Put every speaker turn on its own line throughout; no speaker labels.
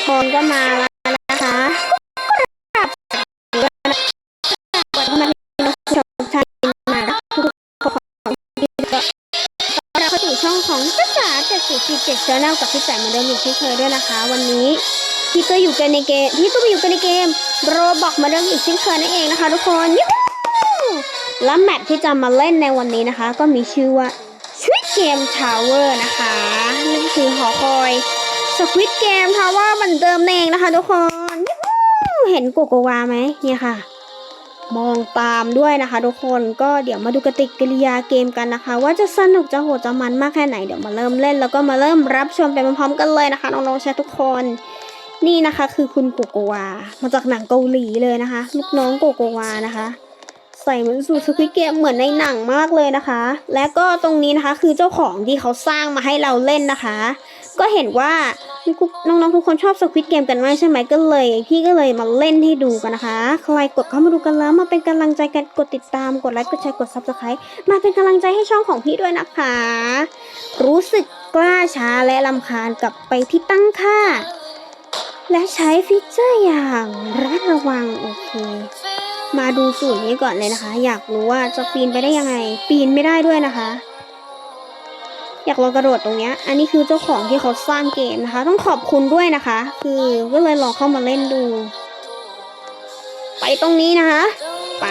กคนก็มาแล้วนะคะกดเข้ามาที่น้องผู้ชมทุกท่านมาทุกคนของที่ก็เราเข้าสู่ช่องของภาษาเจ็ดสิบเจ็ดชแนลกับพี่แจ๋เหมือนเดิมอีกเช่นเคยด้วยนะคะ วันนี้พี่ก็อยู่กันในเกมพี่ก็ไปอยู่กันในเกมโรบอกมาเดิมอีกเช่นเคยนั่นเองนะคะ ทุกคนยูและแมปที่จะมาเล่นในวันนี้นะคะ ก็มีชื่อว่า Squid Game Tower นะคะนั่นก็คือหอคอย Squid Game Tower เหมือนเดิมนั่นเองนะคะทุกคนเห็นโกโกวาไหมเนี่ยค่ะ มองตามด้วยนะคะ ทุกคนก็เดี๋ยวมาดูกติการิยาเกมกันนะคะ ว่าจะสนุกจะโหดจะมันมากแค่ไหนเดี๋ยวมาเริ่มเล่น แล้วก็มาเริ่มรับชมไปพร้อมๆกันเลยนะคะน้องๆแชร์ทุกคน นี่นะคะคือคุณโกโกวามาจากหนังเกาหลีเลยนะคะลูกน้องโกโกวานะคะใส่เหมือนสูตรสควิตเกมเหมือนในหนังมากเลยนะคะ และก็ตรงนี้นะคะคือเจ้าของที่เขาสร้างมาให้เราเล่นนะคะ ก็เห็นว่าน้องๆทุกคนชอบสควิตเกมกันมากใช่ไหมก็เลย พี่ก็เลยมาเล่นให้ดูกันนะคะ ใครกดเข้ามาดูกันแล้วมาเป็นกำลังใจกันกดติดตามกดไลค์กดแชร์กดซับสไครต์มาเป็นกำลังใจให้ช่องของพี่ด้วยนะคะ รู้สึกกล้าช้าและลำคาญกลับไปที่ตั้งค่า และใช้ฟีเจอร์อย่างระมัดระวังโอเค มาดูสูตรนี้ก่อนเลยนะคะ อยากรู้ว่าจะปีนไปได้ยังไง ปีนไม่ได้ด้วยนะคะ อยากลองกระโดดตรงเนี้ย อันนี้คือเจ้าของที่เขาสร้างเกมนะคะ ต้องขอบคุณด้วยนะคะ คือก็เลยลองเข้ามาเล่นดู ไปตรงนี้นะคะ ไป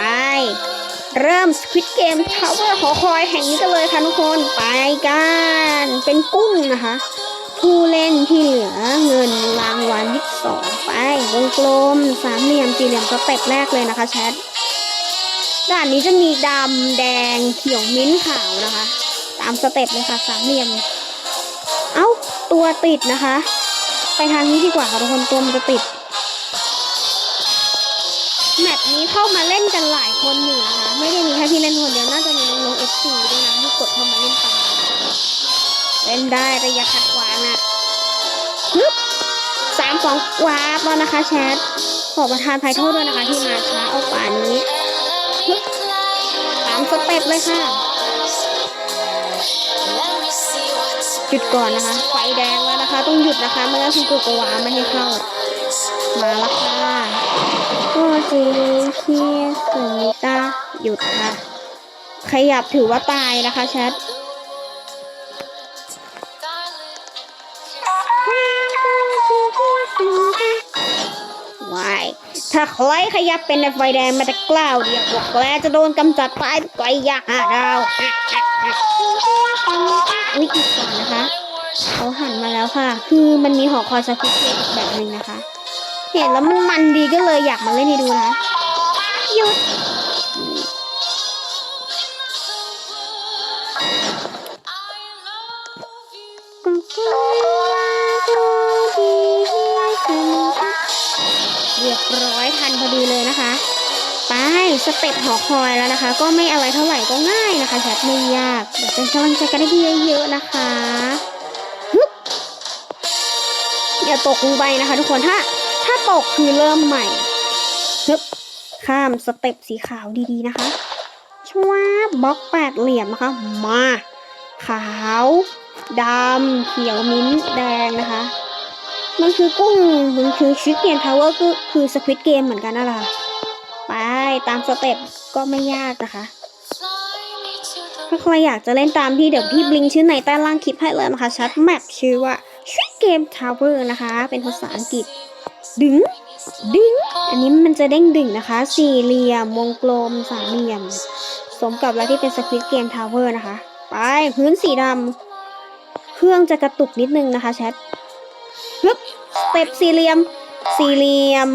เริ่ม Squid Game Tower หอคอยแห่งนี้กันเลยค่ะทุกคนไปกัน เป็นกุ้งนะคะ ผู้เล่นที่เหลือเงินรางวัลที่สองไปวงกลมสามเหลี่ยมสี่เหลี่ยมสเต็ปแรกเลยนะคะแชทด่านนี้จะมีดำแดงเขียวมิ้นขาวนะคะ ตามสเต็ปเลยค่ะสามเหลี่ยม เอ้าตัวติดนะคะ ไปทางนี้ดีกว่าค่ะทุกคนตัวมันจะติดแมปนี้เข้ามาเล่นกันหลายคนอยู่นะคะ ไม่ได้มีแค่พี่เล่นคนเดียวน่าจะมีน้องๆ FC ด้วยนะที่กดเข้ามาเล่นกันเล่นได้ระยะขัดขวางอะฮึบสามสองวาร์ปแล้วนะคะแชทขอประทานภัยโทษด้วยนะคะที่มาช้าเอาป่านนี้ฮึบตามสเต็ปเลยค่ะ หยุดก่อนนะคะ ไฟแดงแล้วนะคะ ต้องหยุดนะคะไม่งั้นคุณกโกวาไม่ให้เข้า มาล้วค่ะโอจีคีสุนิตาหยุดค่ะขยับถือว่าตายนะคะแชทวายถ้าใครขยับเป็นไฟแดงมันจะกล้าวเดียวบอกแล้วจะโดนกำจัดตายไกลยากหาดาว วิธีก่อนนะคะเขาหันมาแล้วค่ะ คือมันมีหอคอยสควิเกตอีกแบบหนึ่งนะคะ เห็นแล้วมันมันดีก็เลยอยากมาเล่นให้ดูนะหยุด ไปสเต็ปหอคอยแล้วนะคะ ก็ไม่อะไรเท่าไหร่ก็ง่ายนะคะแชทไม่ยากเดี๋ยวเป็นกำลังใจกันได้เยอะๆนะคะอย่าตกลงไปนะคะ ทุกคนถ้า ถ้าตกคือเริ่มใหม่ฮึบข้ามสเต็ปสีขาวดีๆนะคะชวาบล็อกแปดเหลี่ยมนะคะ มาขาวดำเขียวมิ้นท์แดงนะคะ มันคือกุ้งมันคือชิคเกนทาวเวอร์ก็คือสควิตเกมเหมือนกันนั่นแหละค่ะ ตามสเต็ปก็ไม่ยากนะคะ ถ้าใครอยากจะเล่นตามที่เดี๋ยวพี่บลิงชื่อในใต้ล่างคลิปให้เลยนะคะ ชัดแมปชื่อว่า Squid Game Tower นะคะ เป็นภาษาอังกฤษ ดึง ดึง อันนี้มันจะเด้งดึงนะคะ สี่เหลี่ยม วงกลม สามเหลี่ยม สมกับแล้วที่เป็น Squid Game Tower นะคะ ไป พื้นสีดำ เครื่องจะกระตุกนิดนึงนะคะแชทฮึบสเต็ปสี่เหลี่ยม สี่เหลี่ยม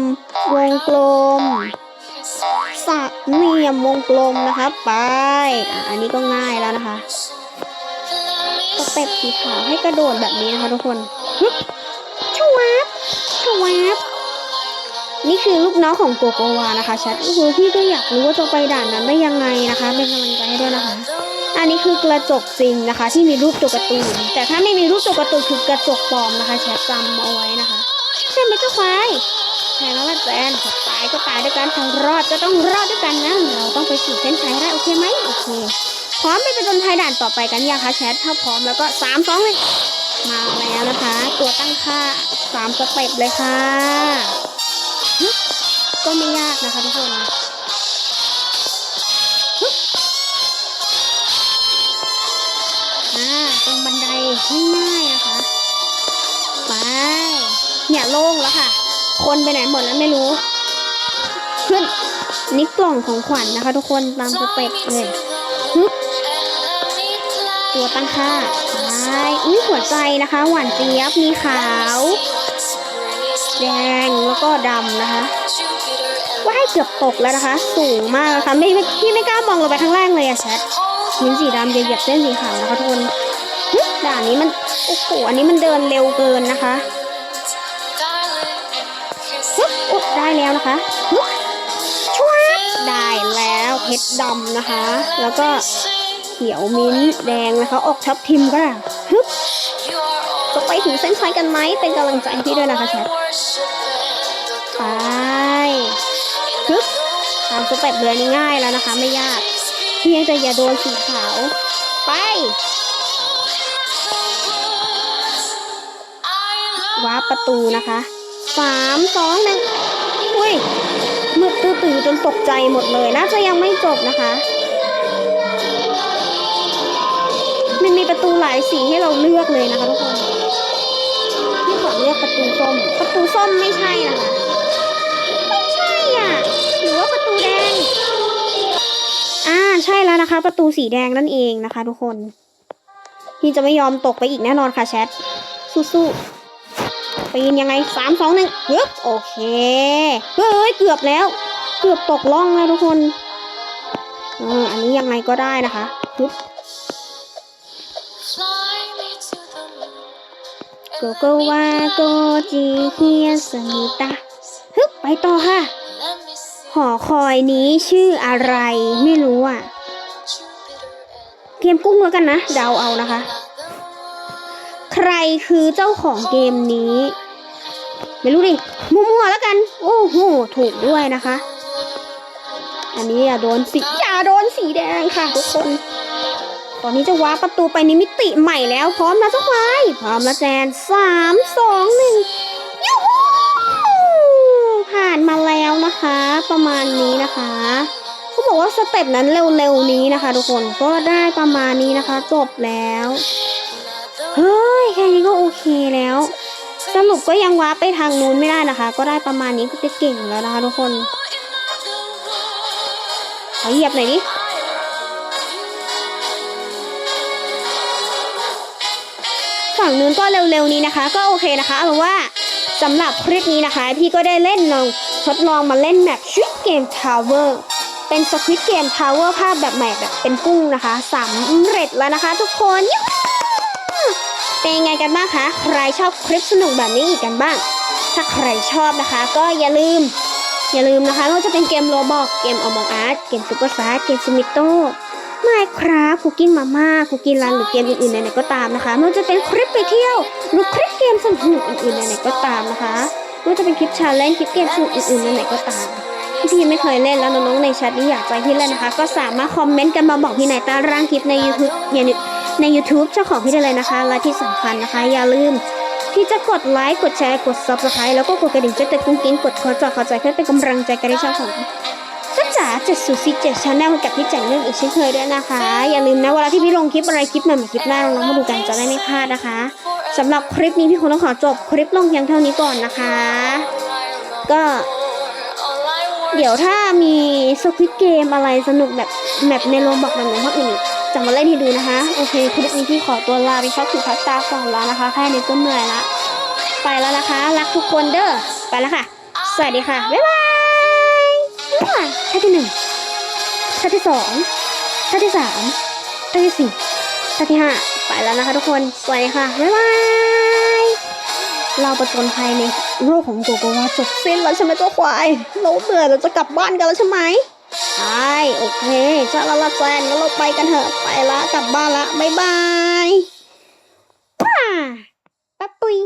วงกลม สามเหลี่ยมวงกลมนะคะไปอะอันนี้ก็ง่ายแล้วนะคะสเต็ปสีขาวให้กระโดดแบบนี้นะคะทุกคนฮึบชวับชวับนี่คือลูกน้องของโกโกวานะคะชัดโอ้โหพี่ก็อยากรู้ว่าจะไปด่านนั้นได้ยังไงนะคะ เป็นกำลังใจให้ด้วยนะคะ อันนี้คือกระจกจริงนะคะ ที่มีรูปตัวการ์ตูน แต่ถ้าไม่มีรูปตัวการ์ตูนคือกระจกปลอมนะคะแชทจำเอาไว้นะคะ ใช่ไหมเจ้าควาย ใช่แล้วแจนตายก็ตายด้วยกันถ้ารอดก็ต้องรอดด้วยกันนะ เราต้องไปสู่เส้นชัยให้ได้โอเคไหมโอเค พร้อมไปเป็นจนภัยด่านต่อไปกันยังคะแชทถ้าพร้อมแล้วก็สามสองเลยมาแล้วนะคะ ตัวตั้งค่าสามสเต็ปเลยค่ะ ก็ไม่ยากนะคะทุกคนฮึบอ่าตรงบันไดง่ายๆนะคะ ไป เนี่ยโล่งแล้วค่ะ คนไปไหนหมดแล้วไม่รู้ ขึ้นนี่กล่องของขวัญนะคะ ทุกคนตามสเต็ปเลยฮึตัวตั้งค่าไปอุ้ยหัวใจนะคะ หวานเจี๊ยบมีขาว แดงแล้วก็ดำนะคะว่ายเกือบตกแล้วนะคะ สูงมากนะคะไม่พี่ไม่กล้ามองลงไปข้างล่างเลยอะแชทหินสีดำเหยียบเส้นสีขาวนะคะทุกคนด่านนี้มันโอ้โหอันนี้มันเดินเร็วเกินนะคะ ได้แล้วนะคะฮึบช่วยได้แล้วเพชรดำนะคะ แล้วก็เขียวมิ้นท์แดงนะคะ ออกชับทิมก็ได้ฮึบจะไปถึงเส้นชัยกันไหมเป็นกำลังใจให้พี่ด้วยนะคะแชทไปฮึบตามสเต็ปเลยนี่ง่ายแล้วนะคะ ไม่ยากเพียงแต่อย่าโดนสีขาวไปวาร์ปประตูนะคะสามสองหนึ่งอุ้ ยมืดตื้อตื่นจนตกใจหมดเลยน่าจะยังไม่จบนะคะ มันมีประตูหลายสีให้เราเลือกเลยนะคะทุกคนพี่ขอเลือกประตูส้ม ประตูส้มไม่ใช่นะคะไม่ใช่อะหรือว่าประตูแดง อ่าใช่แล้วนะคะ ประตูสีแดงนั่นเองนะคะ ทุกคนพี่จะไม่ยอมตกไปอีกแน่นอนค่ะแชทสู้ๆ ปีนยังไงสามสองหนึ่งฮึบโอเค เฮ้ยเกือบแล้ว เกือบตกล่องแล้วทุกคนเอออันนี้ยังไงก็ได้นะคะฮึบโกโกวาโกจิเฮียสมิตะฮึบไปต่อค่ะ หอคอยนี้ชื่ออะไรไม่รู้อะเกมกุ้งแล้วกันนะ เดาเอานะคะ ใครคือเจ้าของเกมนี้ ไม่รู้ดิมั่วๆแล้วกัน โอ้โหถูกด้วยนะคะ อันนี้อย่าโดนสีอย่าโดนสีแดงค่ะทุกคน ตอนนี้จะว้าประตูไปในมิติใหม่แล้วพร้อมนะทุกไยพร้อมนะแจนสามสองหนึ่งยูฮูผ่านมาแล้วนะคะ ประมาณนี้นะคะเขาบอกว่าสเต็ปนั้นเร็วๆนี้นะคะ ทุกคนก็ได้ประมาณนี้นะคะ จบแล้ว เฮ้ย แค่นี้ก็โอเคแล้ว สรุปก็ยังว้าไปทางนู้นไม่ได้นะคะ ก็ได้ประมาณนี้ก็จะเก่งแล้วนะคะทุกคนขอเหยียบหน่อยดิฝั่งนู้นก็เร็วๆนี้นะคะ ก็โอเคนะคะเอาว่าสำหรับคลิปนี้นะคะ พี่ก็ได้เล่นลองทดลองมาเล่นแมปชุดเกมทาวเวอร์เป็นสควิตเกมทาวเวอร์ภาพแบบใหม่แบบเป็นกุ้งนะคะสำเร็จแล้วนะคะ ทุกคนยู เป็นยังไงกันบ้างคะ ใครชอบคลิปสนุกแบบนี้อีกกันบ้าง ถ้าใครชอบนะคะ ก็อย่าลืม อย่าลืมนะคะไม่ว่าจะเป็นเกมโรบอกเกมอมองอาร์ตเกมซูเปอร์ซาร์เกมซิมิโต้ไม่ครับคุกกิ้งมาม่าคุกกิ้งรันหรือเกมอื่นๆไหนๆก็ตามนะคะไม่ว่าจะเป็นคลิปไปเที่ยวหรือคลิปเกมสนุกอื่นๆไหนๆก็ตามนะคะไม่ว่าจะเป็นคลิปชาเลนจ์คลิปเกมสนุกอื่นๆไหนๆก็ตามที่พี่ไม่เคยเล่นแล้วน้องๆในแชทนี้อยากใจพี่เล่นนะคะ ก็สามารถคอมเมนต์กันมาบอกพี่ในใต้ร่างคลิปใน YouTube ใน ใน YouTube เจ้าของพี่ได้เลยนะคะ และที่สำคัญนะคะ อย่าลืม ที่จะกดไลค์ กดแชร์ กด subscribe แล้วก็กดกระดิ่งแจ้งเตือนกุ้งกิ้งกดคอจอขอใจเพื่อเป็นกำลังใจกันในช่องของจ้าจ๋าเจ็ดสูซีเจ็ดชาแนลกับพี่แจ๋งเรื่องอีกเช่นเคยด้วยนะคะ อย่าลืมนะเวลาที่พี่ลงคลิปอะไรคลิปใหม่คลิปหน้าน้องมาดูกันจะได้ไม่พลาดนะคะสำหรับคลิปนี้พี่คงต้องขอจบคลิปลงเพียงเท่านี้ก่อนนะคะ ก็เดี๋ยวถ้ามีสควิตเกมอะไรสนุกแบบแบบในโรงบอกแบบไหนภาคอื่น จะมาเล่นให้ดูนะคะ โอเคคลิปนี้พี่ขอตัวลาไปชอบสุพัตตาก่อนแล้วนะคะ แค่นี้ก็เหนื่อยละ ไปแล้วนะคะ รักทุกคนเด้อ ไปแล้วค่ะ สวัสดีค่ะ บ๊ายบายอ่าท่าที่หนึ่งท่าที่สองท่าที่สามท่าที่สี่ท่าที่ห้าไปแล้วนะคะทุกคน สวัสดีค่ะ บ๊ายบาย เราประจนภัยในโลกของโกโกวาจบสิ้นแล้วใช่ไหมเจ้าควาย เราเหนื่อยเราจะกลับบ้านกันแล้วใช่ไหม ใช่โอเคชาละละแฟนงั้นเราไปกันเถอะ ไปละกลับบ้านละ บ๊ายบายป้าปั๊บปุย